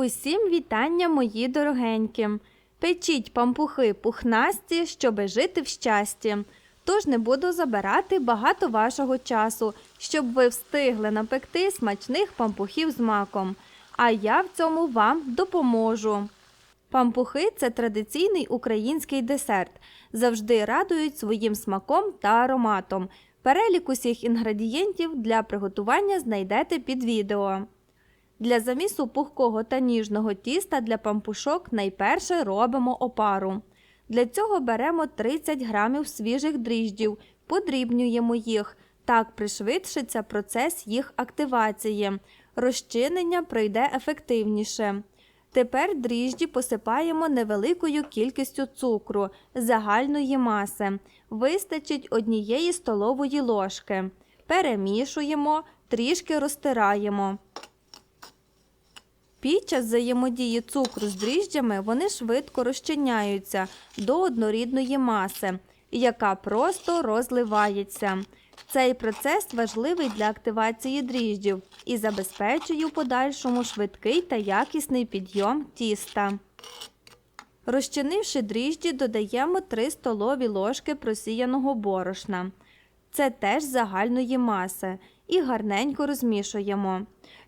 Усім вітання, мої дорогенькі. Печіть пампухи пухнасті, щоби жити в щасті. Тож не буду забирати багато вашого часу, щоб ви встигли напекти смачних пампухів з маком. А я в цьому вам допоможу. Пампухи це традиційний український десерт. Завжди радують своїм смаком та ароматом. Перелік усіх інгредієнтів для приготування знайдете під відео. Для замісу пухкого та ніжного тіста для пампушок найперше робимо опару. Для цього беремо 30 грамів свіжих дріждів, подрібнюємо їх. Так пришвидшиться процес їх активації. Розчинення пройде ефективніше. Тепер дріжджі посипаємо невеликою кількістю цукру загальної маси. Вистачить однієї столової ложки. Перемішуємо, трішки розтираємо. Під час взаємодії цукру з дріжджами вони швидко розчиняються до однорідної маси, яка просто розливається. Цей процес важливий для активації дріжджів і забезпечує у подальшому швидкий та якісний підйом тіста. Розчинивши дріжджі, додаємо 3 столові ложки просіяного борошна. Це теж загальної маси. І гарненько розмішуємо.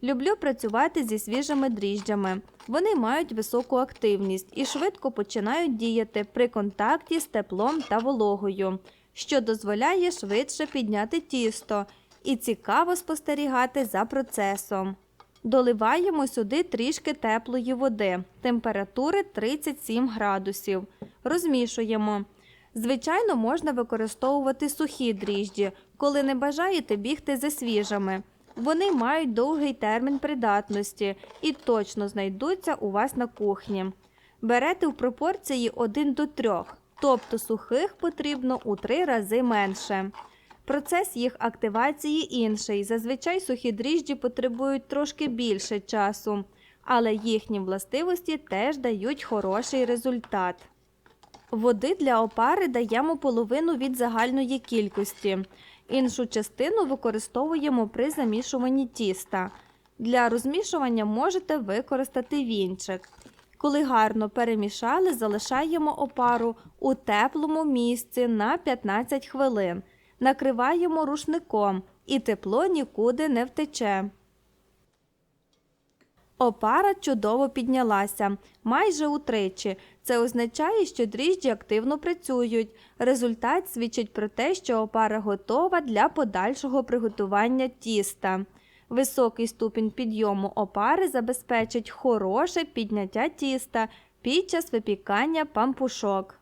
Люблю працювати зі свіжими дріжджами. Вони мають високу активність і швидко починають діяти при контакті з теплом та вологою, що дозволяє швидше підняти тісто і цікаво спостерігати за процесом. Доливаємо сюди трішки теплої води, температури 37 градусів. Розмішуємо. Звичайно, можна використовувати сухі дріжджі, коли не бажаєте бігти за свіжими. Вони мають довгий термін придатності і точно знайдуться у вас на кухні. Берете в пропорції 1 до 3, тобто сухих потрібно у 3 рази менше. Процес їх активації інший. Зазвичай сухі дріжджі потребують трошки більше часу, але їхні властивості теж дають хороший результат. Води для опари даємо половину від загальної кількості. Іншу частину використовуємо при замішуванні тіста. Для розмішування можете використати вінчик. Коли гарно перемішали, залишаємо опару у теплому місці на 15 хвилин. Накриваємо рушником і тепло нікуди не втече. Опара чудово піднялася майже утричі. Це означає, що дріжджі активно працюють. Результат свідчить про те, що опара готова для подальшого приготування тіста. Високий ступінь підйому опари забезпечить хороше підняття тіста під час випікання пампушок.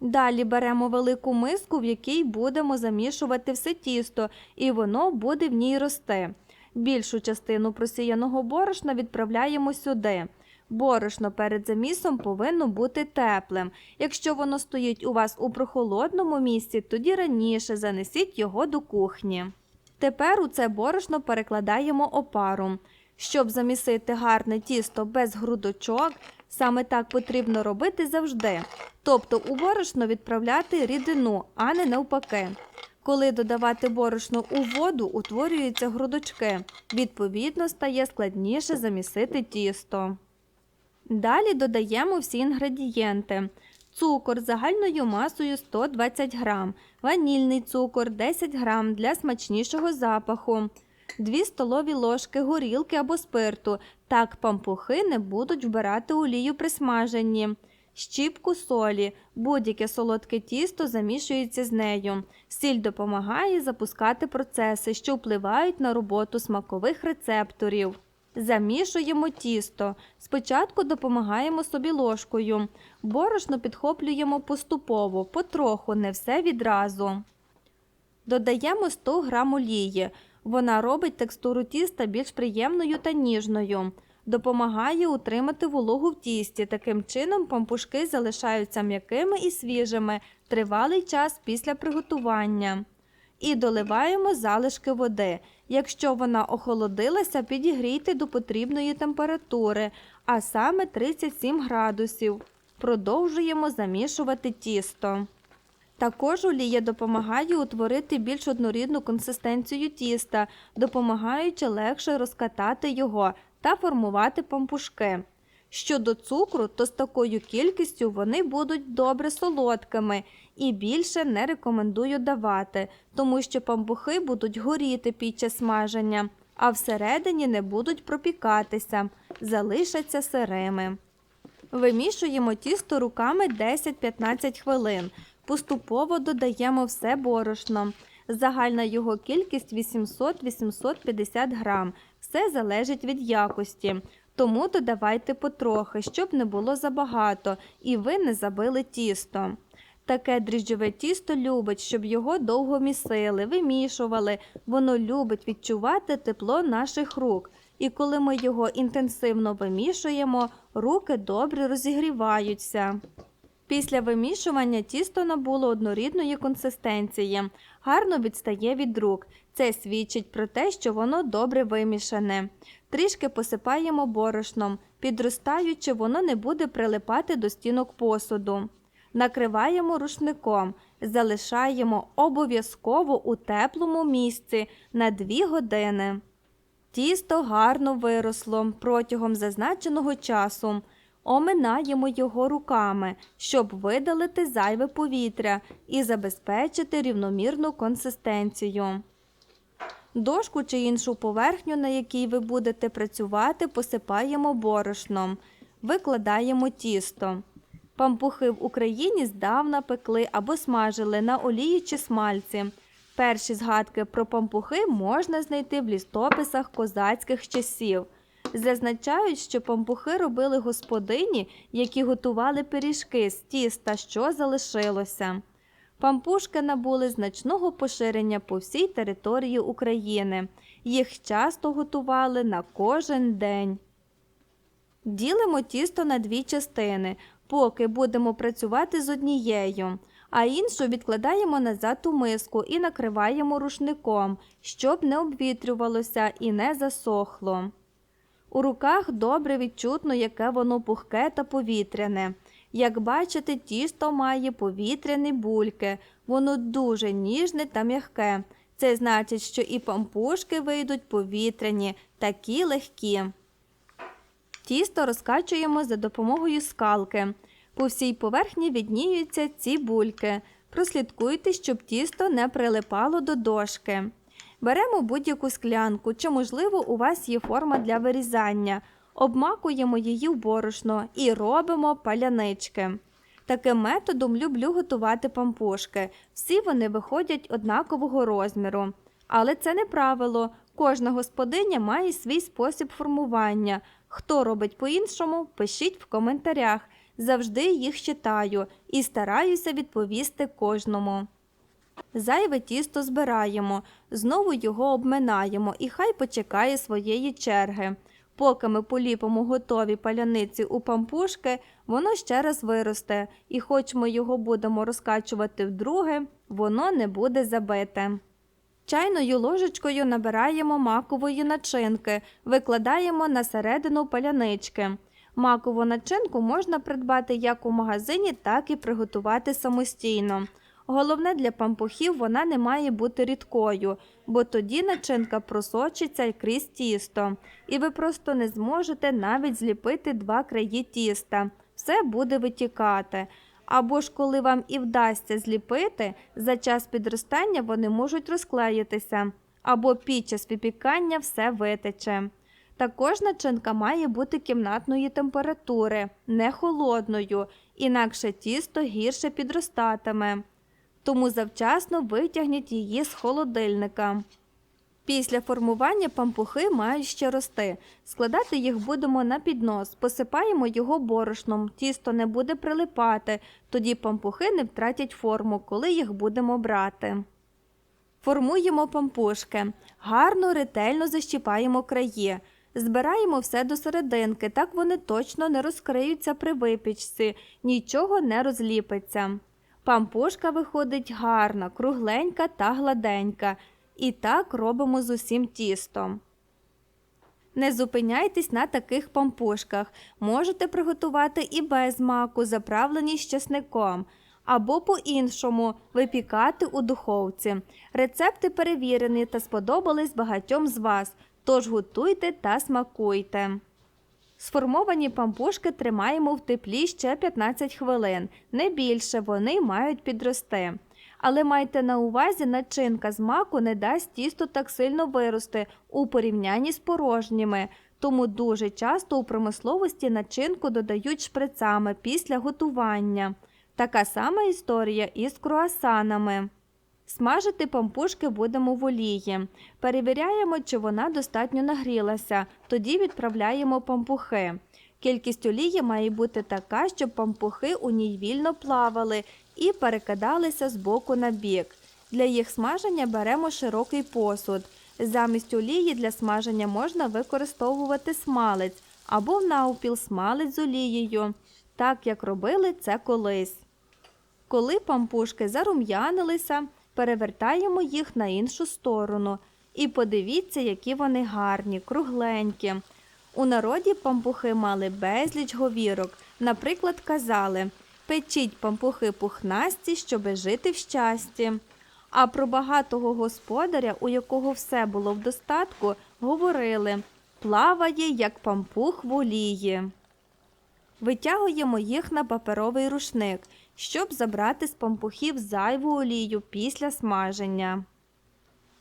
Далі беремо велику миску, в якій будемо замішувати все тісто, і воно буде в ній рости. Більшу частину просіяного борошна відправляємо сюди. Борошно перед замісом повинно бути теплим. Якщо воно стоїть у вас у прохолодному місці, тоді раніше занесіть його до кухні. Тепер у це борошно перекладаємо опару. Щоб замісити гарне тісто без грудочок, саме так потрібно робити завжди. Тобто у борошно відправляти рідину, а не навпаки. Коли додавати борошно у воду, утворюються грудочки. Відповідно, стає складніше замісити тісто. Далі додаємо всі інгредієнти. Цукор загальною масою 120 г, ванільний цукор 10 г для смачнішого запаху, 2 столові ложки горілки або спирту. Так пампухи не будуть вбирати олію при смаженні. Щіпку солі. Будь-яке солодке тісто замішується з нею. Сіль допомагає запускати процеси, що впливають на роботу смакових рецепторів. Замішуємо тісто. Спочатку допомагаємо собі ложкою. Борошно підхоплюємо поступово, потроху, не все відразу. Додаємо 100 г олії. Вона робить текстуру тіста більш приємною та ніжною. Допомагає утримати вологу в тісті. Таким чином пампушки залишаються м'якими і свіжими тривалий час після приготування. І доливаємо залишки води. Якщо вона охолодилася, підігрійте до потрібної температури, а саме 37 градусів. Продовжуємо замішувати тісто. Також олія допомагає утворити більш однорідну консистенцію тіста, допомагаючи легше розкатати його та формувати пампушки. Щодо цукру, то з такою кількістю вони будуть добре солодкими і більше не рекомендую давати, тому що пампухи будуть горіти під час смаження, а всередині не будуть пропікатися, залишаться сирими. Вимішуємо тісто руками 10-15 хвилин. Поступово додаємо все борошно. Загальна його кількість 800-850 грам. Все залежить від якості. Тому додавайте потрохи, щоб не було забагато, і ви не забили тісто. Таке дріжджове тісто любить, щоб його довго місили, вимішували. Воно любить відчувати тепло наших рук. І коли ми його інтенсивно вимішуємо, руки добре розігріваються. Після вимішування тісто набуло однорідної консистенції, гарно відстає від рук. Це свідчить про те, що воно добре вимішане. Трішки посипаємо борошном, підростаючи, воно не буде прилипати до стінок посуду. Накриваємо рушником, залишаємо обов'язково у теплому місці на 2 години. Тісто гарно виросло протягом зазначеного часу. Оминаємо його руками, щоб видалити зайве повітря і забезпечити рівномірну консистенцію. Дошку чи іншу поверхню, на якій ви будете працювати, посипаємо борошном, викладаємо тісто. Пампухи в Україні здавна пекли або смажили на олії чи смальці. Перші згадки про пампухи можна знайти в лістописах козацьких часів. Зазначають, що пампухи робили господині, які готували пиріжки з тіста, що залишилося. Пампушки набули значного поширення по всій території України. Їх часто готували на кожен день. Ділимо тісто на дві частини, поки будемо працювати з однією, а іншу відкладаємо назад у миску і накриваємо рушником, щоб не обвітрювалося і не засохло. У руках добре відчутно, яке воно пухке та повітряне. Як бачите, тісто має повітряні бульки, воно дуже ніжне та м'яке. Це значить, що і пампушки вийдуть повітряні, такі легкі. Тісто розкачуємо за допомогою скалки. По всій поверхні відніються ці бульки. Прослідкуйте, щоб тісто не прилипало до дошки. Беремо будь-яку склянку, чи, можливо, у вас є форма для вирізання, обмакуємо її в борошно і робимо палянички. Таким методом люблю готувати пампушки. Всі вони виходять однакового розміру. Але це не правило. Кожна господиня має свій спосіб формування. Хто робить по-іншому, пишіть в коментарях. Завжди їх читаю і стараюся відповісти кожному. Зайве тісто збираємо, знову його обминаємо і хай почекає своєї черги. Поки ми поліпимо готові паляниці у пампушки, воно ще раз виросте, і хоч ми його будемо розкачувати вдруге, воно не буде забите. Чайною ложечкою набираємо макової начинки, викладаємо на середину палянички. Макову начинку можна придбати як у магазині, так і приготувати самостійно. Головне для пампухів вона не має бути рідкою, бо тоді начинка просочиться крізь тісто, і ви просто не зможете навіть зліпити два краї тіста. Все буде витікати. Або ж коли вам і вдасться зліпити, за час підростання вони можуть розклеїтися, або під час випікання все витече. Також начинка має бути кімнатної температури, не холодною, інакше тісто гірше підростатиме. Тому завчасно витягніть її з холодильника. Після формування пампухи мають ще рости. Складати їх будемо на піднос, посипаємо його борошном, тісто не буде прилипати, тоді пампухи не втратять форму, коли їх будемо брати. Формуємо пампушки. Гарно, ретельно защіпаємо краї. Збираємо все до серединки, так вони точно не розкриються при випічці, нічого не розліпиться. Пампушка виходить гарна, кругленька та гладенька. І так робимо з усім тістом. Не зупиняйтесь на таких пампушках. Можете приготувати і без маку, заправлені з чесником, або по-іншому випікати у духовці. Рецепти перевірені та сподобались багатьом з вас. Тож готуйте та смакуйте. Сформовані пампушки тримаємо в теплі ще 15 хвилин, не більше вони мають підрости. Але майте на увазі, начинка з маку не дасть тісту так сильно вирости у порівнянні з порожніми, тому дуже часто у промисловості начинку додають шприцами після готування. Така сама історія і з круасанами. Смажити пампушки будемо в олії. Перевіряємо, чи вона достатньо нагрілася, тоді відправляємо пампухи. Кількість олії має бути така, щоб пампухи у ній вільно плавали і перекидалися з боку на бік. Для їх смаження беремо широкий посуд. Замість олії для смаження можна використовувати смалець або навпіл смалець з олією, так як робили це колись. Коли пампушки зарум'янилися, перевертаємо їх на іншу сторону. І подивіться, які вони гарні, кругленькі. У народі пампухи мали безліч говірок. Наприклад, казали печіть пампухи пухнасті, щоби жити в щасті. А про багатого господаря, у якого все було в достатку, говорили плаває, як пампух в олії. Витягуємо їх на паперовий рушник, щоб забрати з пампухів зайву олію після смаження.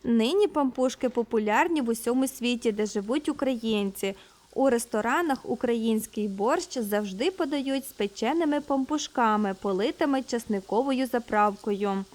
Нині пампушки популярні в усьому світі, де живуть українці. У ресторанах український борщ завжди подають з печеними пампушками, политими часниковою заправкою.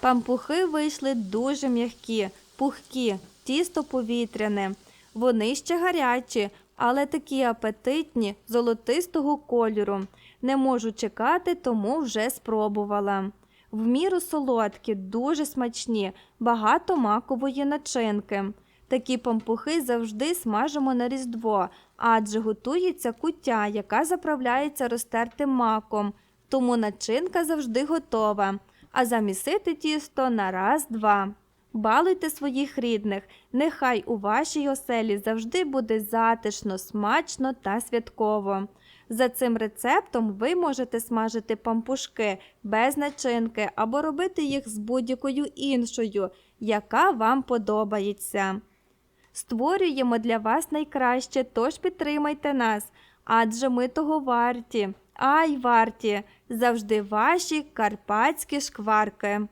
Пампухи вийшли дуже м'які, пухкі, тісто повітряне. Вони ще гарячі, але такі апетитні, золотистого кольору. Не можу чекати, тому вже спробувала. В міру солодкі, дуже смачні, багато макової начинки. Такі пампухи завжди смажимо на різдво, адже готується куття, яка заправляється розтертим маком, тому начинка завжди готова, а замісити тісто на раз-два. Балуйте своїх рідних, нехай у вашій оселі завжди буде затишно, смачно та святково. За цим рецептом ви можете смажити пампушки без начинки або робити їх з будь-якою іншою, яка вам подобається. Створюємо для вас найкраще, тож підтримайте нас, адже ми того варті. Ай варті! Завжди ваші карпатські шкварки.